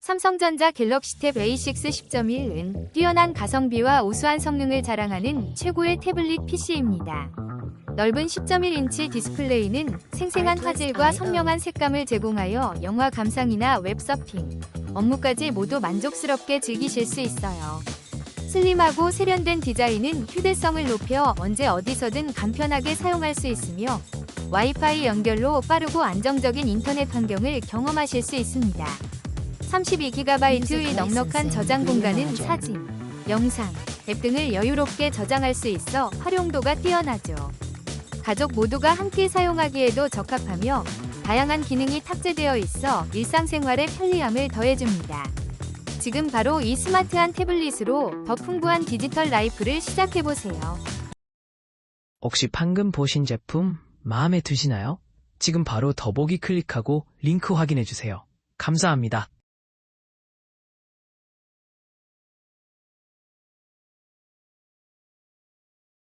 삼성전자 갤럭시 탭 A6 10.1은 뛰어난 가성비와 우수한 성능을 자랑하는 최고의 태블릿 PC입니다. 넓은 10.1인치 디스플레이는 생생한 화질과 선명한 색감을 제공하여 영화 감상이나 웹서핑, 업무까지 모두 만족스럽게 즐기실 수 있어요. 슬림하고 세련된 디자인은 휴대성을 높여 언제 어디서든 간편하게 사용할 수 있으며 와이파이 연결로 빠르고 안정적인 인터넷 환경을 경험하실 수 있습니다. 32GB의 넉넉한 저장 공간은 사진, 영상, 앱 등을 여유롭게 저장할 수 있어 활용도가 뛰어나죠. 가족 모두가 함께 사용하기에도 적합하며 다양한 기능이 탑재되어 있어 일상생활의 편리함을 더해줍니다. 지금 바로 이 스마트한 태블릿으로 더 풍부한 디지털 라이프를 시작해보세요. 혹시 방금 보신 제품 마음에 드시나요? 지금 바로 더보기 클릭하고 링크 확인해 주세요. 감사합니다.